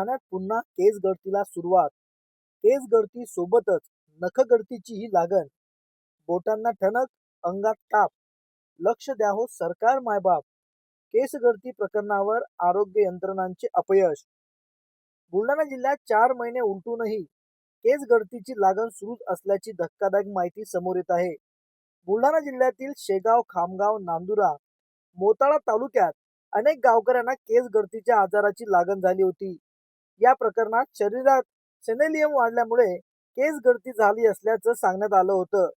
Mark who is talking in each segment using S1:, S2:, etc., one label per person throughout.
S1: बुलढाण्यात पुन्हा केस गळतीला सुरुवात. केस गळती सोबतच नख गळतीचीही लागण. बोटांना ठणक अंगात ताप. लक्ष द्या हो सरकार मायबाप. केस गळती प्रकरणावर आरोग्य यंत्रणांचे अपयश. बुलढाणा जिल्ह्यात चार महिने उलटूनही केस गळतीची लागण सुरूच असल्याची धक्कादायक माहिती समोर येत आहे. बुलढाणा जिल्ह्यातील शेगाव खामगाव नांदुरा मोताळा तालुक्यात अनेक गावकऱ्यांना केस गळतीच्या आजाराची लागण झाली होती. या प्रकरणात शरीरात सेनेलियम वाढल्यामुळे केस गळती झाली असल्याचं सांगण्यात आलं होतं.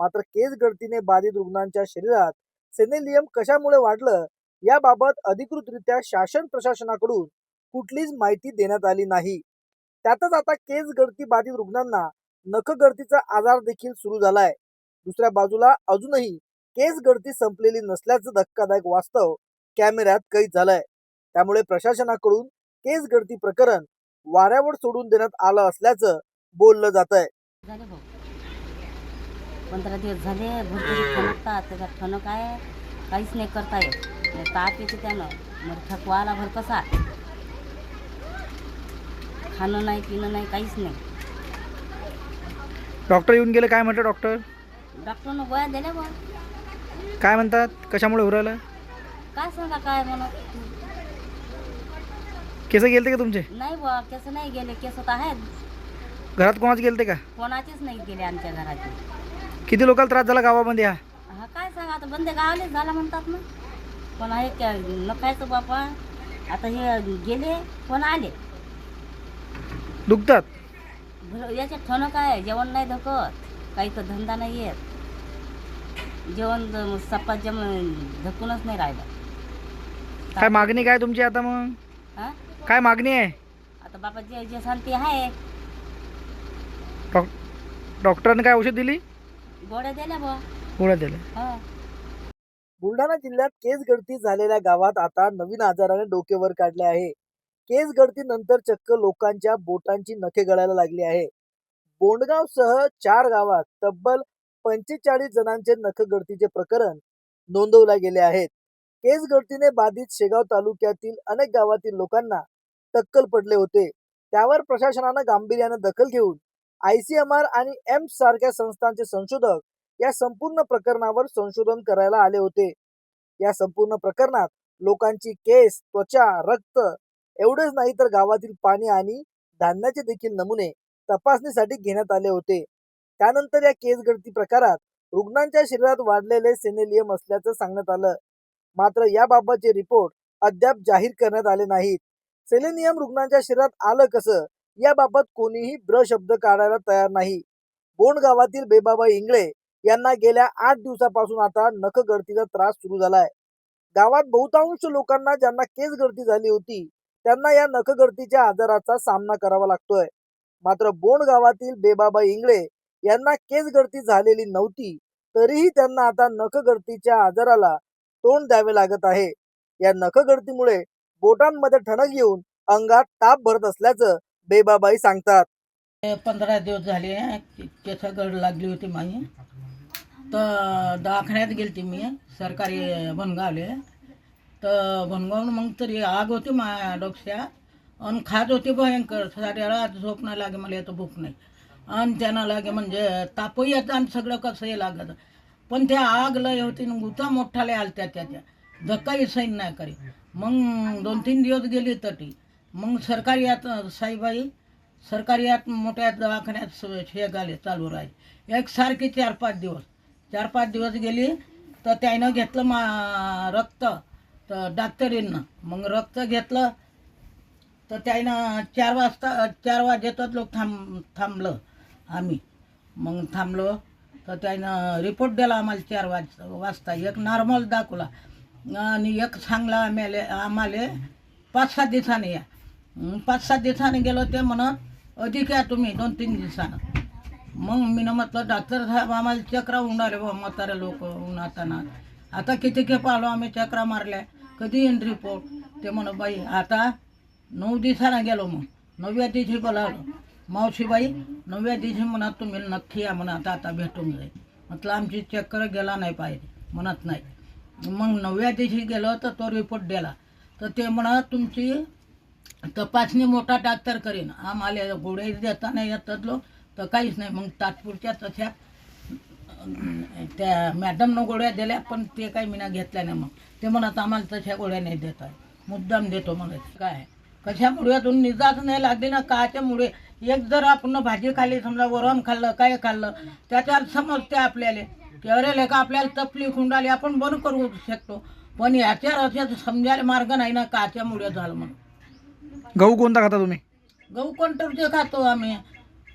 S1: मात्र केस गळतीने बाधित रुग्णांच्या शरीरात सेनेलियम कशामुळे वाढलं याबाबत अधिकृतरित्या शासन प्रशासनाकडून कुठलीच माहिती देण्यात आली नाही. त्यातच आता केस गळती बाधित रुग्णांना नख गळतीचा आजार देखील सुरू झालाय. दुसऱ्या बाजूला अजूनही केस गळती संपलेली नसल्याचं धक्कादायक वास्तव कॅमेऱ्यात कैद झालंय. त्यामुळे प्रशासनाकडून केस गळती प्रकरण वाऱ्यावर सोडून देण्यात आलं असल्याचं बोललं जात आहे
S2: पंधरा दिवस झाले भरपूर ठणकतात त्याच्यात ठणक आहे. काहीच नाही करता येत. ताप येते त्यानं. मग थकवा आला भर कसा? खाणं नाही पिणं नाही काहीच नाही.
S3: डॉक्टर येऊन गेले काय म्हटलं डॉक्टर?
S2: डॉक्टरनं गोळ्या दिल्या बा.
S3: काय म्हणतात? कशामुळे हो राहिलं
S2: काय सांगा काय म्हणत
S3: केस गेलते का तुमचे?
S2: नाही बा केस नाही गेले केस तर आहेत.
S3: घरात कोणाच गेलते का?
S2: कोणाचेच नाही गेले आमच्या घराचे.
S3: किती लोकांना त्रास झाला गावामध्ये हा?
S2: हा काय सांगा आता बंदे गावलेच झाला म्हणतात ना. पण हे क्या नकायचं बापा आता हे गेले पण आले?
S3: दुखतात?
S2: भर- याच्यात ठणक आहे जेवण नाही धकत. काही तर धंदा नाही येत. जेवण ज- सप्पा जम धकूनच नाही राहिलं.
S3: काय मागणी काय तुमची आता मग?
S2: हा?
S3: काय मागणी आहे?
S2: आता बापा जे जे शांती आहे.
S3: डॉक डॉक्टरांनी काय औषध दिली?
S2: गोळ्या दिल्या बा
S3: गोळ्या दिल्या.
S2: हा.
S1: बुलढाणा जिल्ह्यात केस गळती झालेल्या गावात आता नवीन आजाराने डोके वर काढले आहे. केस गळती नंतर चक्क लोकांच्या बोटांची नखे गळायला लागली आहे. बोंडगाव सह चार गावात तब्बल पंचेचाळीस जणांचे नख गळतीचे प्रकरण नोंदवले गेले आहेत. केस गळतीने बाधित शेगाव तालुक्यातील अनेक गावातील लोकांना टक्कल पडले होते. त्यावर प्रशासनानं गांभीर्यानं दखल घेऊन आयसीएमआर आणि एम्स सारख्या संस्थांचे संशोधक या संपूर्ण प्रकरणावर संशोधन करायला आले होते. या संपूर्ण प्रकरणात लोकांची केस त्वचा रक्त एवढेच नाही तर गावातील पाणी आणि धान्याचे देखील नमुने तपासणीसाठी घेण्यात आले होते. त्यानंतर या केस गळती प्रकारात रुग्णांच्या शरीरात वाढलेले सेनेलियम असल्याचं सांगण्यात आलं. मात्र याबाबतचे रिपोर्ट अद्याप जाहीर करण्यात आले नाहीत. सेलेनियम रुग्णांच्या शरीरात आलं कसं? याबाबत कोणीही ब्र शब्द काढायला तयार नाही. बोंड गावातील बेबाबा इंगळे यांना गेल्या आठ दिवसापासून आता नख गळतीचा त्रास सुरू झालाय. गावात बहुतांश लोकांना ज्यांना केस गळती झाली होती त्यांना या नख गळतीच्या आजाराचा सामना करावा लागतोय. मात्र बोंड गावातील बेबाबा इंगळे यांना केस गळती झालेली नव्हती तरीही त्यांना आता नख गळतीच्या आजाराला तोंड द्यावे लागत आहे. या नख गळतीमुळे बोटांमध्ये ठणक येऊन अंगात ताप भरत असल्याचं बेबाबाई सांगतात.
S4: पंधरा दिवस झाले केस गड लागली होती माझी तर दवाखान्यात गेलती मी सरकारी भनगावले तर भनगावून मग तरी आग होती माझ्या डोक्यात. आणि खात होती भयंकर. साडे रात झोप नाही लागे मला येतं भूक नाही. आणि त्यांना लागे म्हणजे तापही येतं आणि सगळं कसंही लागत. पण त्या आग लय होती न गुता मोठाले आलत्या त्याच्या धक्काही सैन नाही करी मग दोन तीन दिवस गेली तटी मग सरकारी यात साईबाई सरकारी यात मोठ्या दवाखान्यात शेगाले हे गाले चालू राहील. एकसारखी चार पाच दिवस. चार पाच दिवस गेली तर त्यानं घेतलं मा रक्त तर डॉक्टरींना. मग रक्त घेतलं तर त्यानं चार वाजता चार वाजेतच लोक थांब थांबलं आम्ही. मग थांबलो तर त्यानं रिपोर्ट दिला आम्हाला चार वाज वाजता. एक नॉर्मल दाखवला. आणि एक सांगला आम्हाला आम्हाला पाच सात दिवसांनी या. पाच सात दिवसांनी गेलो ते म्हणत अधिक या तुम्ही दोन तीन दिवसानं. मग मी म्हटलं डॉक्टर साहेब आम्हाला चक्रा उडाले बा म्हातारे लोक उन्हाताना आता किती खेप आलो आम्ही चक्रा मारल्या. कधी येईन रिपोर्ट ते म्हणत बाई आता नऊ दिवसानं गेलो मग. नवव्या दिवशी बोलावलो. मावशीबाई नवव्या दिवशी म्हणत तुम्ही नक्की या म्हणत आता भेटून जाईल. म्हटलं आमची चक्कर गेला नाही पाहिजे म्हणत नाही. मग नवव्या दिवशी गेलो तर तो रिपोर्ट दिला. तर ते म्हणा तुमची तपासणी मोठा डॉक्टर करीन. आम्हाला गोळे देता नाही येतात लो तर काहीच नाही. मग तात्पुरच्या तशा त्या मॅडमनं गोळ्या दिल्या पण ते काही मी घेतल्या नाही मग. ते म्हणत आम्हाला तशा गोळ्या नाही देत आहे मुद्दाम देतो म्हणत काय कशामुळे? अजून निजाच नाही लागली ना काच्यामुळे? एक जर आपण भाजी खाल्ली समजा वरम खाल्लं काय खाल्लं त्याच्यात समजते आपल्याला. की अरे लेका आपल्याला तपली खुंडाली आपण बंद करू शकतो. पण याच्यावर असं समजायला मार्ग नाही ना काच्यामुळे झालं म्हणून.
S3: गहू कोणता खाता तुम्ही?
S4: गहू कोणतं खातो आम्ही.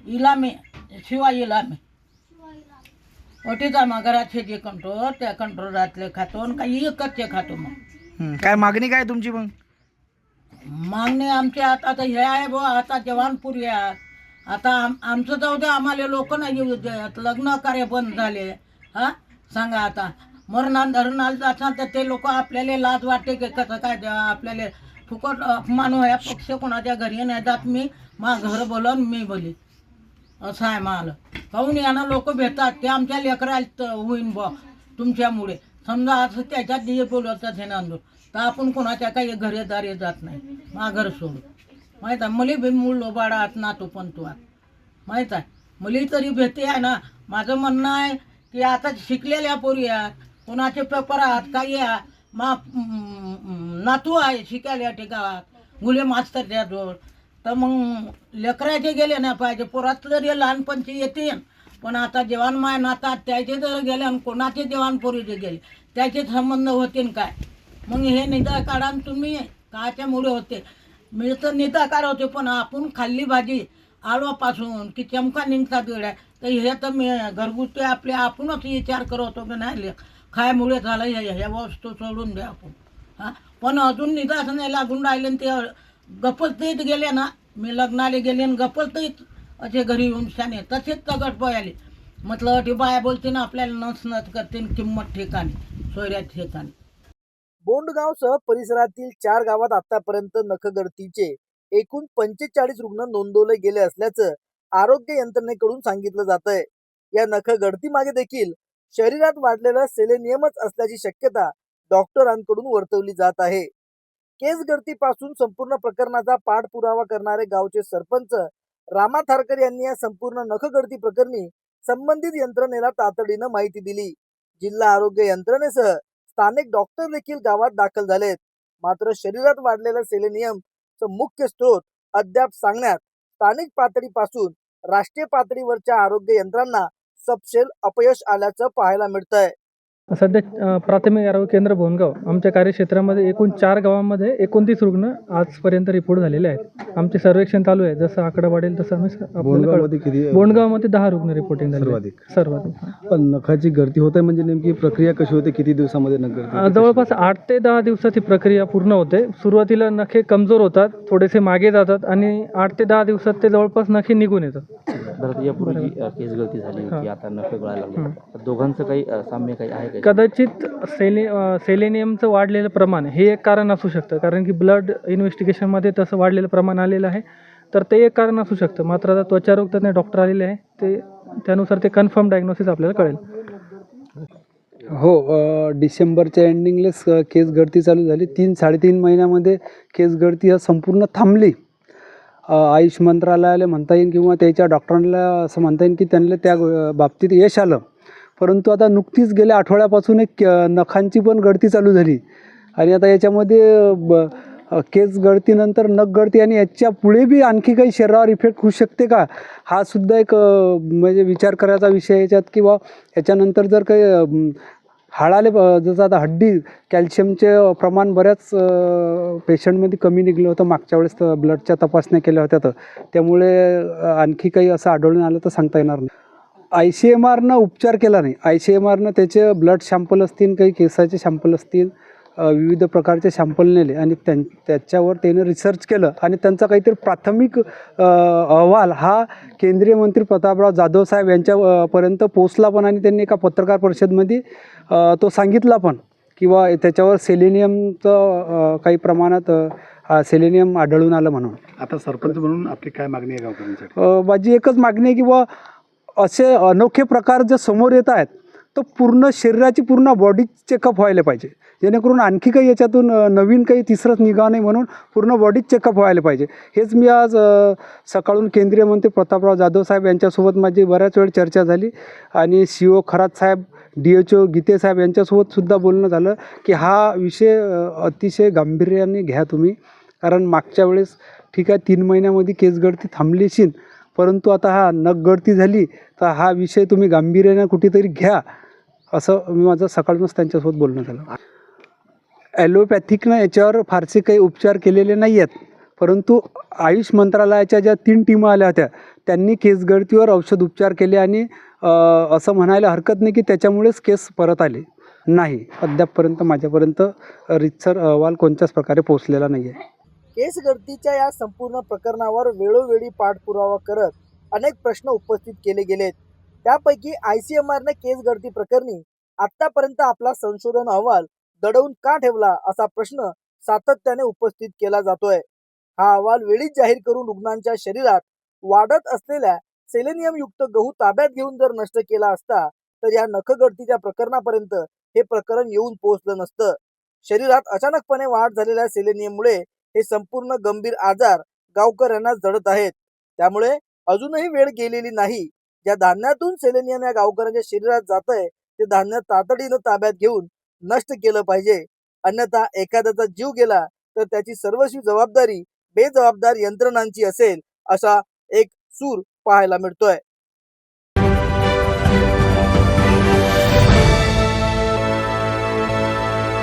S4: इलामे शिवाय इलामे ओटीचा मग घरात जे कंट्रोल त्या कंट्रोलातले खातो आणि काही एकचे खातो मग.
S3: हं, काय मागणी काय तुमची मग?
S4: मागणे आमच्या आता आता हे आहे बुवा आता जवानपुरी आहे आता आम आमचं जाऊ दे आम्हाला लोक नाही येऊ देत. लग्न कार्य बंद झाले. हा? सांगा आता. मरणाल धरणाल जातात तर ते लोक आपल्याला लाज वाटते की कसं काय द्या आपल्याला फुकट अपमान या पक्ष कोणाच्या घरी नाही जात. मी मा घर बोलवून मी बोली. असं आहे मला. काहून यांना लोक भेटतात. ते आमच्या लेकराला होईन बॉ तुमच्यामुळे. समजा असं त्याच्यात जे बोलवतात हे नांदूर तर आपण कोणाच्या काही घरेदारी जात नाही. माघर सोडू माहीत आहे? मुली बी मूळ लोबाडात नातू पण तू आत माहीत आहे? मुली तरी भेटते आहे ना. माझं म्हणणं आहे की आता शिकलेल्या पोरी आहेत कोणाचे पेपर आहात काही आहात मा नातू आहे शिकायला ठिकाणात. मुले मास्तर त्याजवळ तर मग लेकराचे गेले नाही पाहिजे पोरात जरी लहानपणचे येते पण आता जेवण माय नातात त्याचे जर गेले आणि कोणाचे जवान पोरीचे गेले त्याचे संबंध होतील काय? मग हे निदा काढा तुम्ही काच्यामुळे होते. मी तर निदा काढ होते पण आपण खाल्ली भाजी आळवापासून की चमका निघतात वेळा तर हे तर मी घरगुती आपले आपणच विचार करतो की नाही खायमुळे झालं हे ह्या वस्तू सोडून द्या आपण. हां? पण अजून निदास नाही लागून राहिले ते ते गपलतीत गेले ना. मी लग्नाला गेले आणि गपलतीत असे घरी येऊन शाने. तसेच तगट पयाले म्हटलं ती बाया बोलते ना आपल्याला नस नस करते किंमत ठिकाणी सोयऱ्या ठिकाणी.
S1: बोंडगावसह परिसरातील चार गावात आतापर्यंत नखगडतीचे एकूण पंचेचाळीस रुग्ण नोंदवले गेले असल्याचं आरोग्य यंत्रणेकडून सांगितलं जात आहे या नखगडती मागे देखील शरीरात वाढलेलं सेलेनियमच असल्याची शक्यता डॉक्टरांकडून वर्तवली जात आहे. केस गळतीपासून संपूर्ण प्रकरणाचा पाठपुरावा करणारे गावचे सरपंच रामा थारकर यांनी या संपूर्ण नखगडती प्रकरणी संबंधित यंत्रणेला तातडीनं माहिती दिली. जिल्हा आरोग्य यंत्रणेसह स्थानिक डॉक्टर देखील गावात दाखल झालेत. मात्र शरीरात वाढलेलं सेलेनियमचं मुख्य स्रोत अद्याप सांगण्यात स्थानिक पातळीपासून राष्ट्रीय पातळीवरच्या आरोग्य यंत्रांना सपशेल अपयश आल्याचं पाहायला मिळतंय.
S5: सध्या प्राथमिक आरोग्य केंद्र भोनगाव. आमच्या कार्यक्षेत्रामध्ये एकूण चार गावांमध्ये एकोणतीस रुग्ण आजपर्यंत रिपोर्ट झालेले आहेत. आमचे सर्वेक्षण चालू आहे. जसं आकडा वाढेल तसं आम्ही
S6: किती
S5: बोंडगावमध्ये दहा रुग्ण रिपोर्टिंग झाले
S6: सर्वाधिक.
S5: सर्वाधिक
S6: पण नखाची गर्दी होत आहे म्हणजे नेमकी प्रक्रिया कशी होते? किती दिवसामध्ये होते?
S5: जवळपास आठ ते दहा दिवसात ही प्रक्रिया पूर्ण होते. सुरुवातीला नखे कमजोर होतात थोडेसे मागे जातात आणि आठ ते दहा दिवसात ते जवळपास नखे निघून येतात.
S7: यापूर्वी केस गळती झाली होती. आता नख गळायला लागले तर दोघांचं काही साम्य काही आहे
S5: कदाचित. सेले सेलेनियमचं वाढलेलं प्रमाण हे एक कारण असू शकतं. कारण की ब्लड इन्व्हेस्टिगेशनमध्ये तसं वाढलेलं प्रमाण आलेलं आहे. तर ते एक कारण असू शकतं. मात्र आता त्वचारोग तज्ञ डॉक्टर आलेले आहे. ते त्यानुसार ते कन्फर्म डायग्नोसिस आपल्याला कळेल.
S8: हो डिसेंबरच्या एंडिंगलेच केस गळती चालू झाली. तीन साडेतीन महिन्यामध्ये केस गळती हा संपूर्ण थांबली. आयुष मंत्रालयाला म्हणता येईल किंवा त्याच्या डॉक्टरांना असं म्हणता येईल की त्यांना त्या गो- बाबतीत यश आलं. परंतु आता नुकतीच गेल्या आठवड्यापासून एक नखांची पण गळती चालू झाली. आणि आता याच्यामध्ये ब केस गळतीनंतर नख गळती आणि याच्यापुढे बी आणखी काही शरीरावर इफेक्ट होऊ शकते का? हा सुद्धा एक म्हणजे विचार करायचा विषय याच्यात याच्यात किंवा याच्यानंतर जर काही हाडाले जसं आता हड्डी कॅल्शियमचे प्रमाण बऱ्याच पेशंटमध्ये कमी निघलं होतं. मागच्या वेळेस तर ब्लडच्या तपासण्या केल्या होत्या तर. त्यामुळे आणखी काही असं आढळून आलं तर सांगता येणार नाही. आय सी एम आरनं उपचार केला नाही. आय सी एम आरनं त्याचे ब्लड शॅम्पल असतील काही केसाचे शॅम्पल असतील विविध प्रकारचे शॅम्पल नेले आणि त्यां त्याच्यावर त्याने रिसर्च केलं आणि त्यांचा काहीतरी प्राथमिक अहवाल हा केंद्रीय मंत्री प्रतापराव जाधव साहेब यांच्या अ, पर्यंत पोचला पण आणि त्यांनी एका पत्रकार परिषदेमध्ये तो सांगितला पण किंवा त्याच्यावर सेलेनियमचं काही प्रमाणात सेलेनियम आढळून आलं म्हणून.
S6: आता सरपंच म्हणून आपली काय मागणी आहे
S8: माझी एकच मागणी आहे की बुवा असे अनोखे प्रकार जे समोर येत आहेत तर पूर्ण शरीराची पूर्ण बॉडी चेकअप व्हायला पाहिजे. जेणेकरून आणखी काही याच्यातून नवीन काही तिसरंच निघा नाही म्हणून पूर्ण बॉडीच चेकअप व्हायला पाहिजे. हेच मी आज सकाळून केंद्रीय मंत्री प्रतापराव जाधव साहेब यांच्यासोबत माझी बऱ्याच वेळ चर्चा झाली. आणि सी ओ खरात साहेब डी एच ओ गीते साहेब यांच्यासोबत सुद्धा बोलणं झालं की हा विषय अतिशय गांभीर्याने घ्या तुम्ही. कारण मागच्या वेळेस ठीक आहे तीन महिन्यामध्ये केसगळती थांबलीशीन परंतु आता हा नगगळती झाली तर हा विषय तुम्ही गांभीर्याने कुठेतरी घ्या असं मी माझं सकाळूनच त्यांच्यासोबत बोलणं झालं. ॲलोपॅथिकनं याच्यावर फारसे काही उपचार केलेले नाही आहेत परंतु आयुष मंत्रालयाच्या ज्या तीन टीमा आल्या होत्या त्यांनी केसगळतीवर औषध उपचार केले आणि असं म्हणायला हरकत नाही की त्याच्यामुळेच केस परत आले. नाही अद्यापपर्यंत माझ्यापर्यंत रितसर अहवाल कोणत्याच प्रकारे पोहोचलेला नाही आहे
S1: केसगळतीच्या या संपूर्ण प्रकरणावर वेळोवेळी पाठपुरावा करत अनेक प्रश्न उपस्थित केले गेलेत. त्यापैकी आय सी एम आरने केस गळती प्रकरणी आतापर्यंत आपला संशोधन अहवाल दडवून का ठेवला असा प्रश्न सातत्याने उपस्थित केला जातोय. हा अहवाल वेळीच जाहीर करून रुग्णांच्या शरीरात वाढत असलेल्या सेलेनियम युक्त गहू ताब्यात घेऊन जर नष्ट केला असता तर या नखगळतीच्या प्रकरणापर्यंत हे प्रकरण येऊन पोहोचलं नसतं. शरीरात अचानकपणे वाढ झालेल्या सेलेनियममुळे हे संपूर्ण गंभीर आजार गावकऱ्यांना जडत आहेत. त्यामुळे अजूनही वेळ गेलेली नाही. ज्या धान्यातून सेलेनियम या गावकऱ्यांच्या शरीरात जात आहे ते धान्य तातडीनं ताब्यात घेऊन नष्ट केलं पाहिजे. अन्यथा एखाद्याचा जीव गेला तर त्याची सर्वस्वी जबाबदारी बेजबाबदार यंत्रणांची असेल असा एक सूर पाहायला मिळतोय.